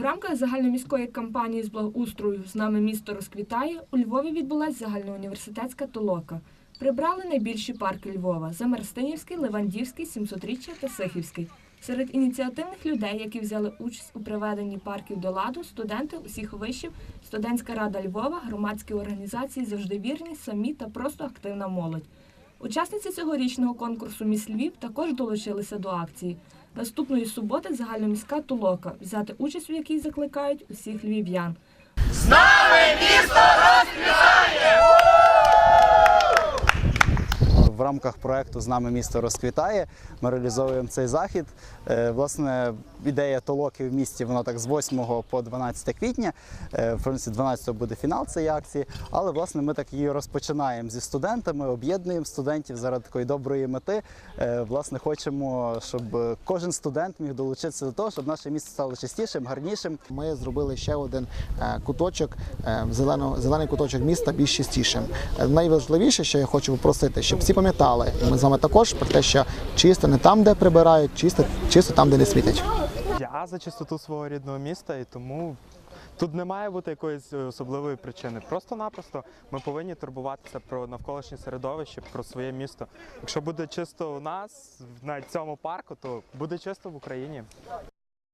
В рамках загальноміської кампанії з благоустрою з нами місто розквітає у Львові відбулася загальноуніверситетська толока. Прибрали найбільші парки Львова Замерстинівський, Левандівський, 700-річчя та Сихівський. Серед ініціативних людей, які взяли участь у приведенні парків до ладу, студенти усіх вишів, студентська рада Львова, громадські організації завжди вірні, самі та просто активна молодь. Учасниці цьогорічного конкурсу Міс Львів також долучилися до акції. Наступної суботи загальноміська толока, взяти участь у якій закликають усіх львів'ян. З нами В рамках проекту з нами місто розквітає. Ми реалізовуємо цей захід. Е, Власне, ідея толоки в місті вона так з 8 по 12 квітня. Е, В принципі, 12 буде фінал цієї акції. Але власне ми так її розпочинаємо зі студентами, об'єднуємо студентів заради такої доброї мети. Е, Власне, хочемо, щоб кожен студент міг долучитися до того, щоб наше місто стало чистішим, гарнішим. Ми зробили ще один куточок, зелений куточок міста більш чистішим. Найважливіше, що я хочу попросити, щоб всі пам'ятали, і ми з вами також про те, що чисто не там, де прибирають, чисто, чисто там, де не світять. Я за чистоту свого рідного міста, і тому тут не має бути якоїсь особливої причини. Просто-напросто ми повинні турбуватися про навколишнє середовище, про своє місто. Якщо буде чисто у нас на цьому парку, то буде чисто в Україні.